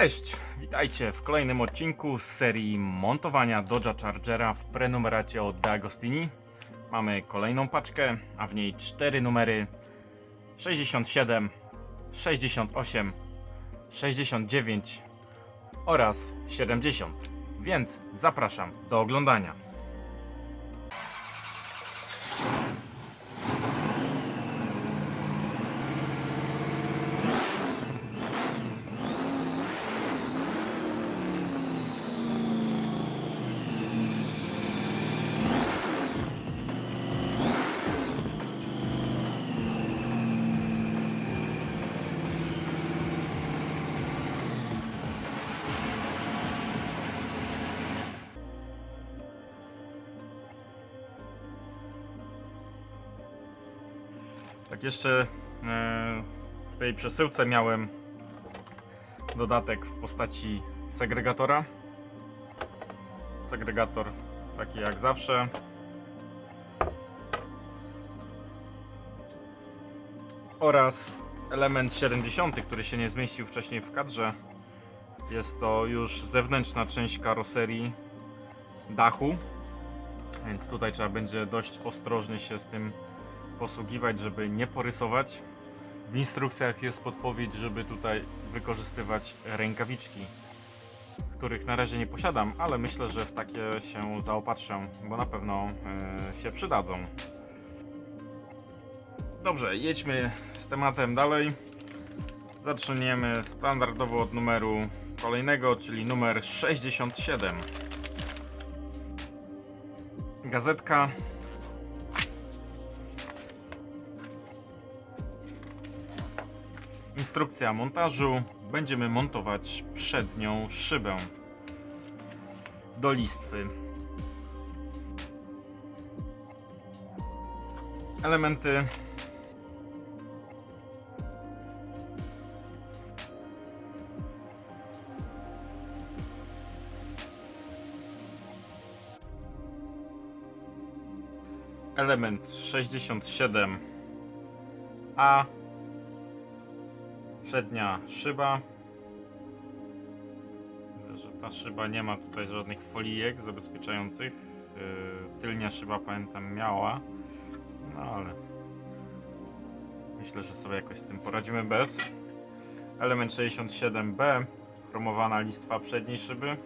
Cześć, witajcie w kolejnym odcinku z serii montowania Dodge'a Chargera w prenumeracie od De Agostini. Mamy kolejną paczkę, a w niej cztery numery 67, 68, 69 oraz 70. Więc zapraszam do oglądania. Tak jeszcze e, w tej przesyłce miałem dodatek w postaci segregatora. Segregator taki jak zawsze. Oraz element 70, który się nie zmieścił wcześniej w kadrze. Jest to już zewnętrzna część karoserii dachu. Więc tutaj trzeba będzie dość ostrożnie się z tym posługiwać, żeby nie porysować. W instrukcjach jest podpowiedź, żeby tutaj wykorzystywać rękawiczki, których na razie nie posiadam, ale myślę, że w takie się zaopatrzę, bo na pewno e, się przydadzą. Dobrze, jedźmy z tematem dalej. Zaczniemy standardowo od numeru kolejnego, czyli numer 67. Gazetka Instrukcja montażu. Będziemy montować przednią szybę do listwy. Elementy element 67 A przednia szyba. Widzę, że ta szyba nie ma tutaj żadnych folijek zabezpieczających. Yy, Tylnia szyba pamiętam miała, no ale myślę, że sobie jakoś z tym poradzimy bez. Element 67B, chromowana listwa przedniej szyby.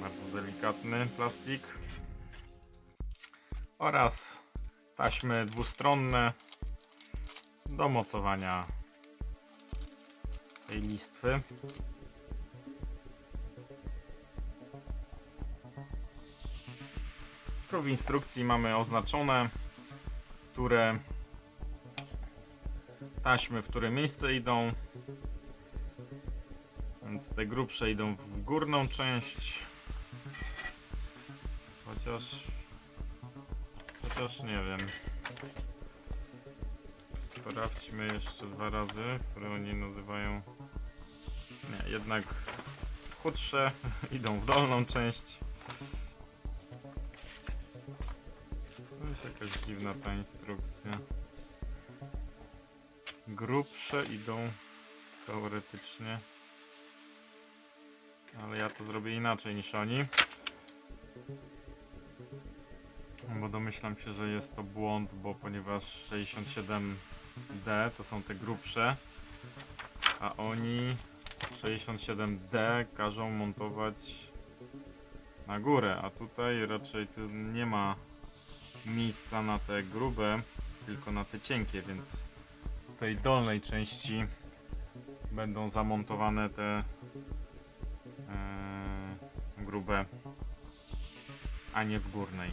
Bardzo delikatny plastik. Oraz taśmy dwustronne do mocowania tej listwy. Tu w instrukcji mamy oznaczone, które taśmy, w które miejsce idą. Więc te grubsze idą w górną część. Chociaż. Chociaż nie wiem. Sprawdźmy jeszcze dwa razy, które oni nazywają. Nie, jednak chudsze idą w dolną część. To jest jakaś dziwna ta instrukcja. Grubsze idą teoretycznie. Ale ja to zrobię inaczej niż oni. Bo domyślam się, że jest to błąd, bo ponieważ 67D to są te grubsze, a oni 67D każą montować na górę, a tutaj raczej tu nie ma miejsca na te grube, tylko na te cienkie, więc w tej dolnej części będą zamontowane te e, grube, a nie w górnej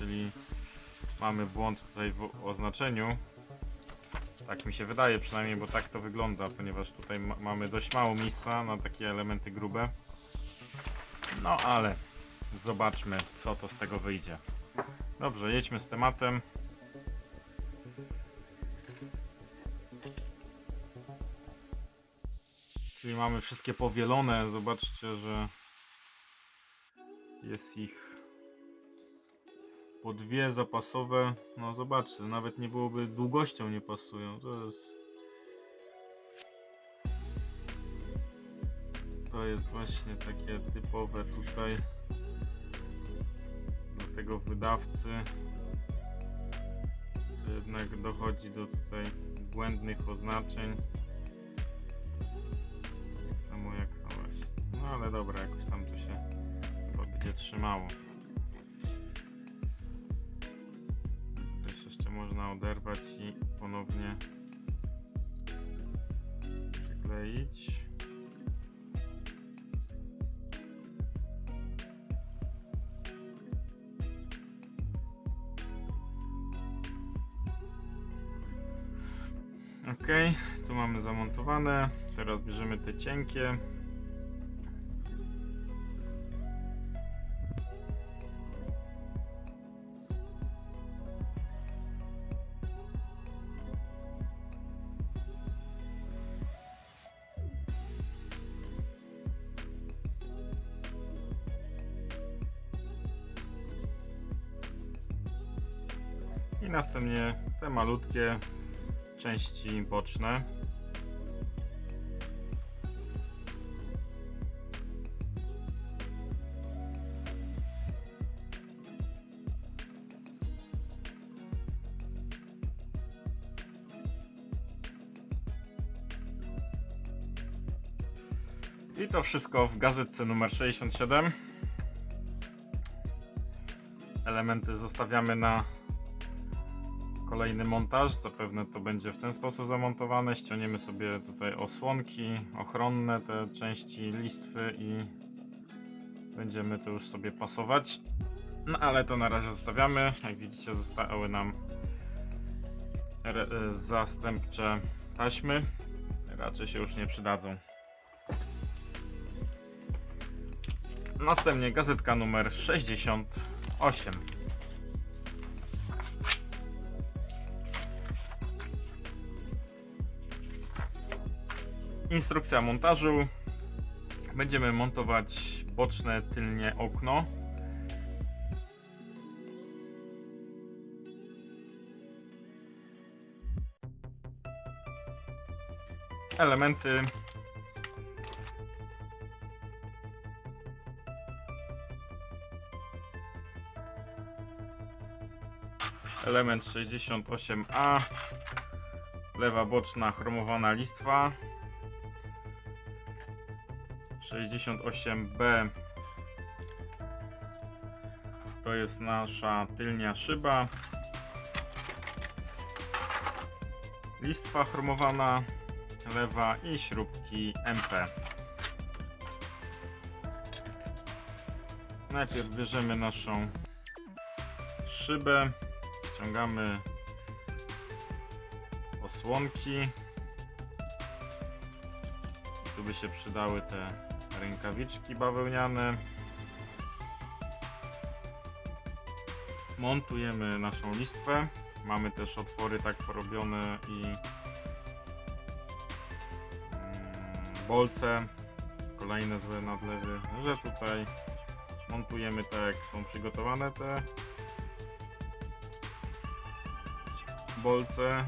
czyli mamy błąd tutaj w oznaczeniu. Tak mi się wydaje przynajmniej, bo tak to wygląda, ponieważ tutaj ma mamy dość mało miejsca na takie elementy grube. No ale zobaczmy co to z tego wyjdzie. Dobrze, jedźmy z tematem. Czyli mamy wszystkie powielone. Zobaczcie, że jest ich po dwie zapasowe, no zobaczcie, nawet nie byłoby długością nie pasują, to jest to jest właśnie takie typowe tutaj dla tego wydawcy, że jednak dochodzi do tutaj błędnych oznaczeń. Tak samo jak no właśnie. No ale dobra, jakoś tam to się chyba będzie trzymało. Można oderwać i ponownie przykleić. Ok, tu mamy zamontowane. Teraz bierzemy te cienkie. Malutkie części boczne. I to wszystko w gazetce numer 67. Elementy zostawiamy na kolejny montaż. Zapewne to będzie w ten sposób zamontowane. Ściągniemy sobie tutaj osłonki ochronne, te części listwy i będziemy to już sobie pasować. No ale to na razie zostawiamy. Jak widzicie zostały nam re- zastępcze taśmy. Raczej się już nie przydadzą. Następnie gazetka numer 68. Instrukcja montażu. Będziemy montować boczne tylnie okno. Elementy Element 68A Lewa boczna chromowana listwa 68B to jest nasza tylnia szyba. Listwa chromowana lewa i śrubki MP. Najpierw bierzemy naszą szybę, ściągamy osłonki. Tu by się przydały te rękawiczki bawełniane. Montujemy naszą listwę. Mamy też otwory tak porobione i mm, bolce, kolejne złe nadlewy, że tutaj montujemy tak jak są przygotowane te bolce.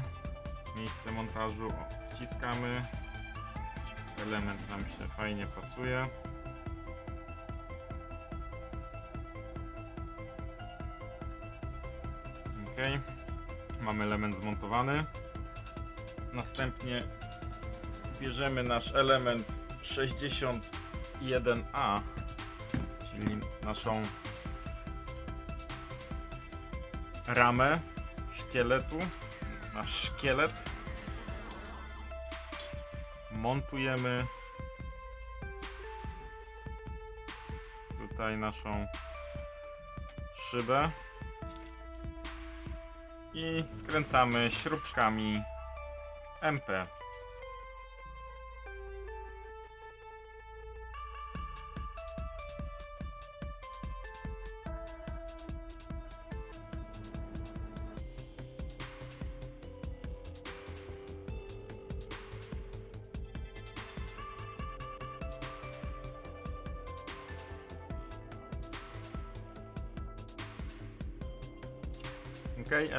Miejsce montażu wciskamy element nam się fajnie pasuje. Ok, mamy element zmontowany. Następnie bierzemy nasz element 61A, czyli naszą ramę szkieletu, nasz szkielet montujemy tutaj naszą szybę i skręcamy śrubkami MP.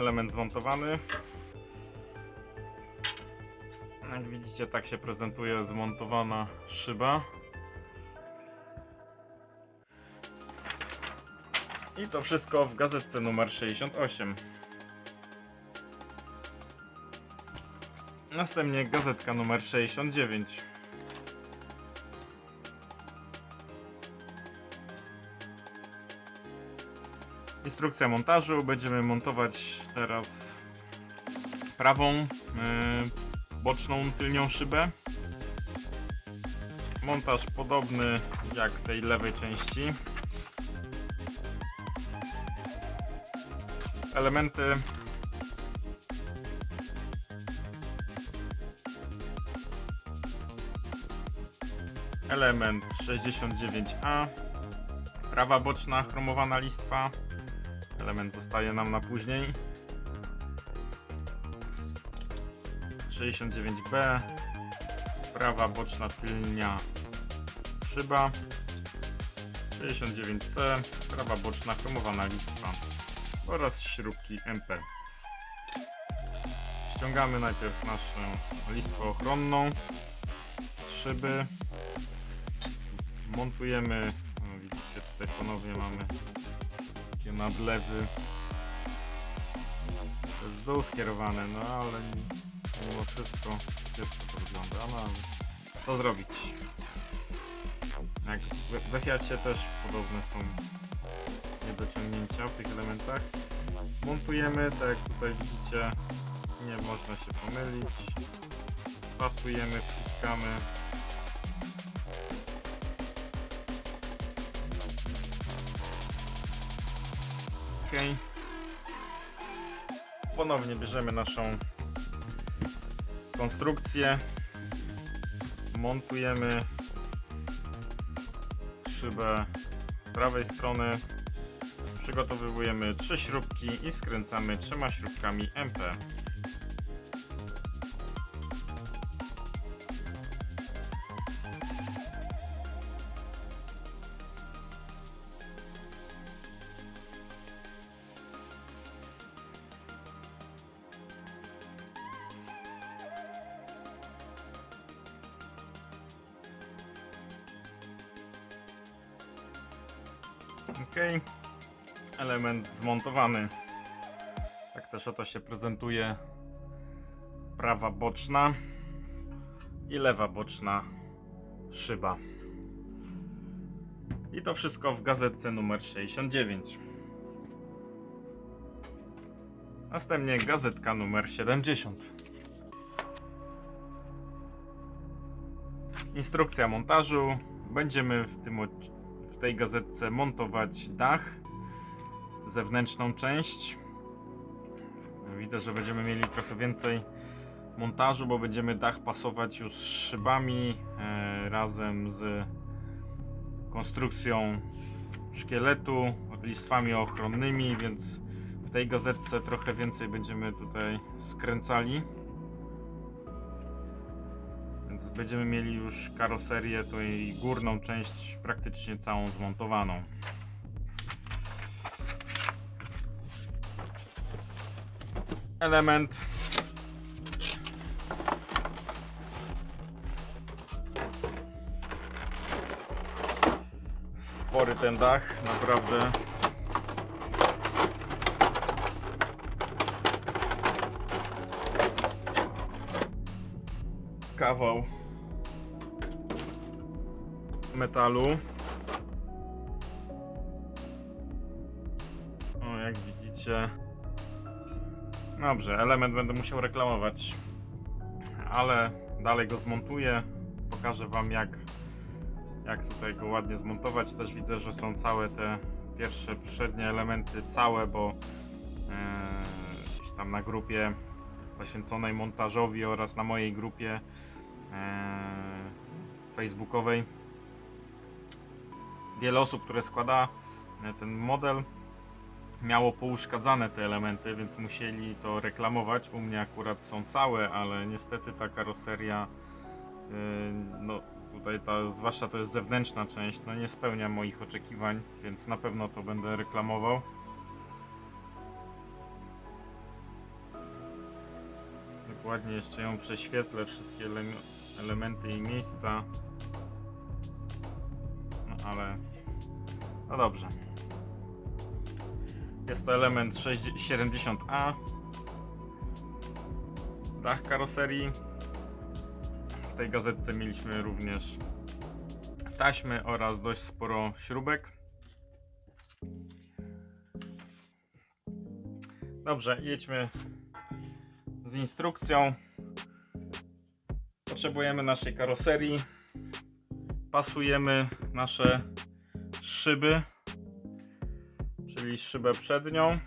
element zmontowany. Jak widzicie, tak się prezentuje zmontowana szyba. I to wszystko w gazetce numer 68. Następnie gazetka numer 69. Instrukcja montażu. Będziemy montować teraz prawą e, boczną tylnią szybę. Montaż podobny jak tej lewej części. Elementy Element 69A Prawa boczna chromowana listwa Element zostaje nam na później. 69B Prawa boczna tylnia szyba. 69C Prawa boczna chromowana listwa oraz śrubki MP Ściągamy najpierw naszą listwę ochronną szyby. Montujemy. No widzicie tutaj ponownie mamy nadlewy to jest w dół skierowane no ale mimo wszystko kiepsko to wygląda no. Ale co zrobić? Jak we, we Fiacie też podobne są niedociągnięcia w tych elementach. Montujemy tak jak tutaj widzicie nie można się pomylić. Pasujemy, wciskamy ponownie bierzemy naszą konstrukcję. Montujemy szybę z prawej strony. Przygotowujemy trzy śrubki i skręcamy trzema śrubkami MP Ok, element zmontowany. Tak też oto się prezentuje prawa boczna i lewa boczna szyba. I to wszystko w gazetce numer 69. Następnie gazetka numer 70. Instrukcja montażu. Będziemy w tym tej gazetce montować dach, zewnętrzną część. Widzę, że będziemy mieli trochę więcej montażu, bo będziemy dach pasować już z szybami e, razem z konstrukcją szkieletu, listwami ochronnymi, więc w tej gazetce trochę więcej będziemy tutaj skręcali. Będziemy mieli już karoserię, to jej górną część praktycznie całą zmontowaną. Element Spory ten dach, naprawdę. kawał metalu. O, jak widzicie. Dobrze, element będę musiał reklamować, ale dalej go zmontuję. Pokażę Wam, jak, jak tutaj go ładnie zmontować. Też widzę, że są całe te pierwsze, przednie elementy całe, bo e, tam na grupie poświęconej montażowi oraz na mojej grupie e, facebookowej. Wiele osób, które składa e, ten model, miało pouszkadzane te elementy, więc musieli to reklamować. U mnie akurat są całe, ale niestety ta karoseria, e, no tutaj ta, zwłaszcza to jest zewnętrzna część, no nie spełnia moich oczekiwań, więc na pewno to będę reklamował. Dokładnie jeszcze ją prześwietlę, wszystkie ele elementy i miejsca. Ale, no dobrze. Jest to element 60 70A. Dach karoserii. W tej gazetce mieliśmy również taśmy oraz dość sporo śrubek. Dobrze, jedźmy z instrukcją. Potrzebujemy naszej karoserii. Pasujemy nasze szyby, czyli szybę przednią.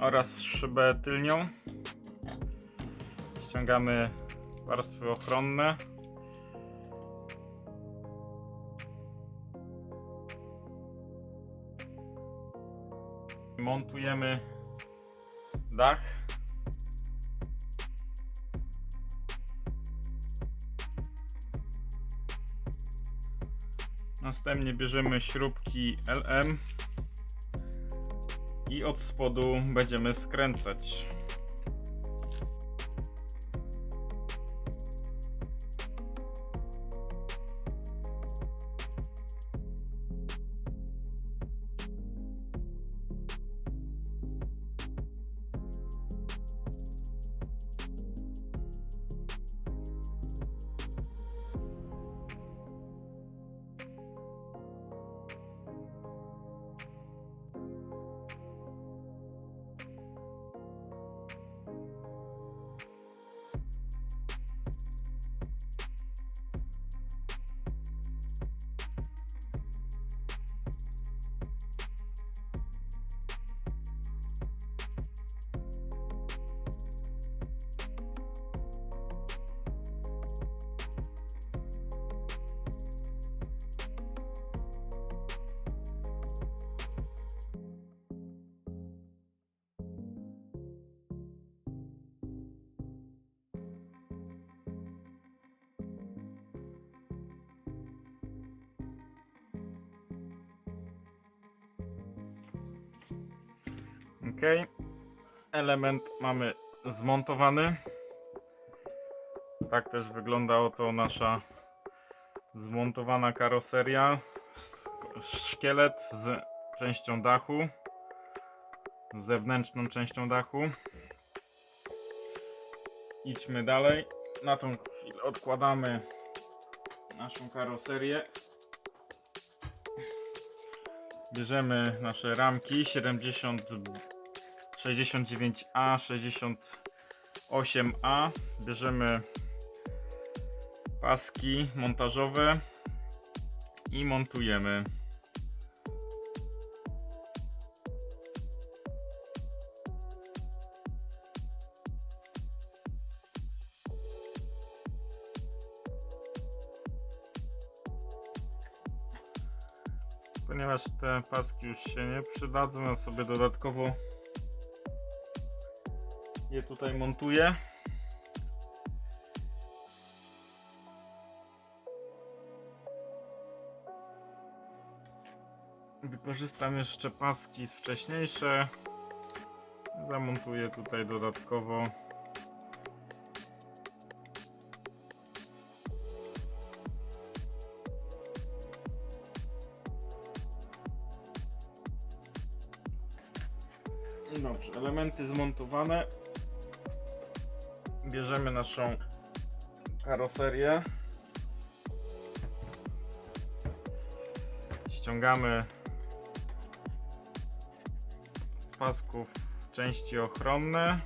oraz szybę tylnią. Ściągamy warstwy ochronne. Montujemy dach. Następnie bierzemy śrubki LM i od spodu będziemy skręcać. Ok. Element mamy zmontowany. Tak też wygląda oto nasza zmontowana karoseria. Szkielet z częścią dachu. Z zewnętrzną częścią dachu. Idźmy dalej. Na tą chwilę odkładamy naszą karoserię. Bierzemy nasze ramki 70 69A, 68A. Bierzemy paski montażowe i montujemy. Ponieważ te paski już się nie przydadzą, ja sobie dodatkowo je tutaj montuję. Wykorzystam jeszcze paski z wcześniejsze. Zamontuję tutaj dodatkowo. Dobrze, elementy zmontowane. Bierzemy naszą karoserię. Ściągamy z pasków części ochronne.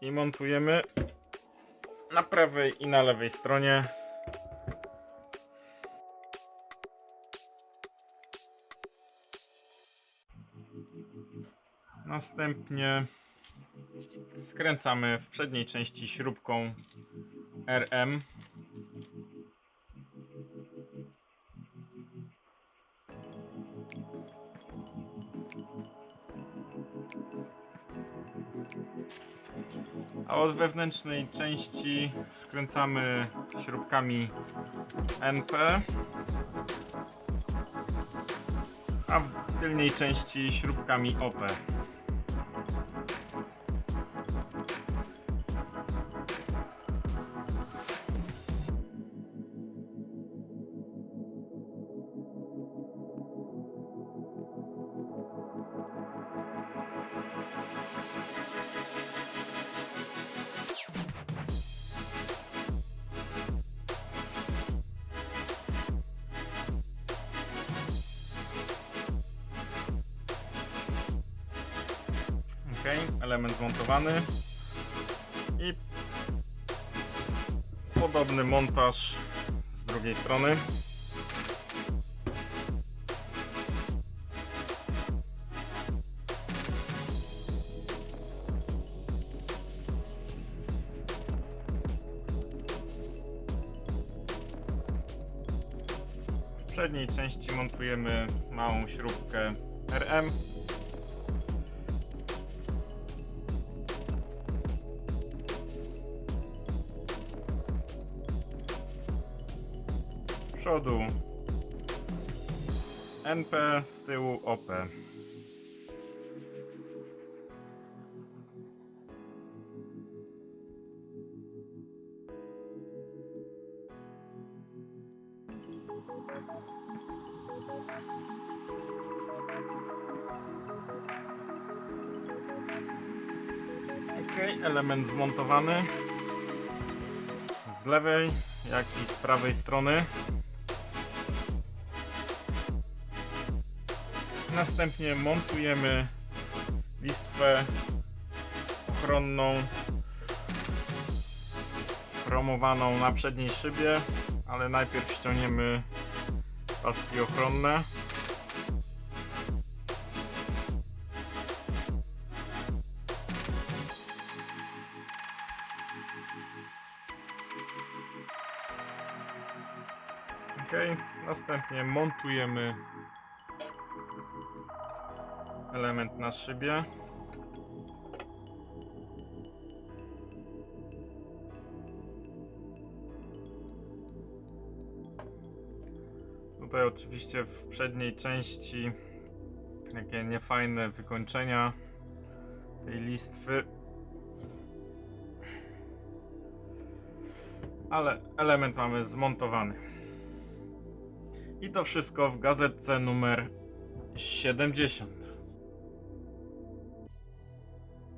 I montujemy na prawej i na lewej stronie. Następnie skręcamy w przedniej części śrubką RM. A od wewnętrznej części skręcamy śrubkami NP. A w tylnej części śrubkami OP. element zmontowany. I podobny montaż z drugiej strony. W przedniej części montujemy małą śrubkę RM przodu NP, z tyłu OP. Ok, element zmontowany z lewej, jak i z prawej strony. Następnie montujemy listwę ochronną chromowaną na przedniej szybie, ale najpierw ściągniemy paski ochronne. Ok, następnie montujemy element na szybie. Tutaj oczywiście w przedniej części takie niefajne wykończenia tej listwy. Ale element mamy zmontowany. I to wszystko w gazetce numer 70.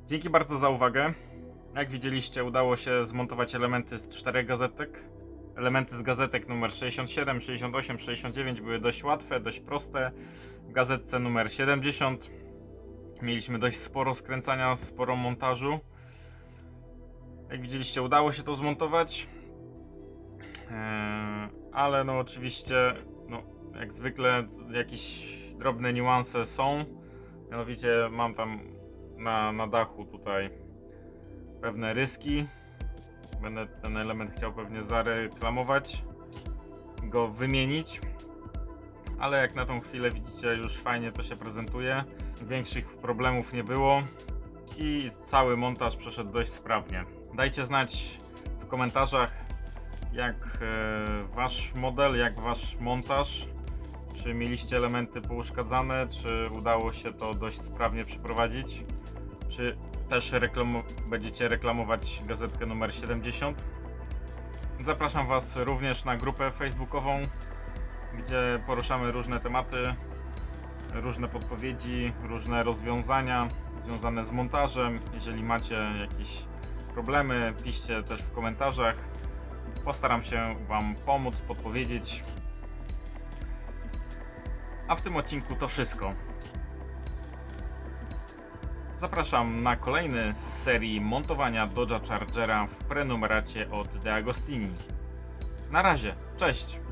Dzięki bardzo za uwagę. Jak widzieliście, udało się zmontować elementy z czterech gazetek. Elementy z gazetek numer 67, 68, 69 były dość łatwe, dość proste. W gazetce numer 70 mieliśmy dość sporo skręcania, sporo montażu. Jak widzieliście, udało się to zmontować. Eee, ale no oczywiście, no jak zwykle jakieś drobne niuanse są. Mianowicie mam tam na, na dachu tutaj pewne ryski. Będę ten element chciał pewnie zareklamować, go wymienić. Ale jak na tą chwilę widzicie, już fajnie to się prezentuje. Większych problemów nie było i cały montaż przeszedł dość sprawnie. Dajcie znać w komentarzach, jak e, wasz model, jak wasz montaż. Czy mieliście elementy pouszkadzane, czy udało się to dość sprawnie przeprowadzić? Czy też reklamo- będziecie reklamować gazetkę numer 70? Zapraszam Was również na grupę facebookową, gdzie poruszamy różne tematy, różne podpowiedzi, różne rozwiązania związane z montażem. Jeżeli macie jakieś problemy, piszcie też w komentarzach. Postaram się Wam pomóc, podpowiedzieć. A w tym odcinku to wszystko. Zapraszam na kolejny z serii montowania Dodge'a Chargera w prenumeracie od De Agostini. Na razie, cześć!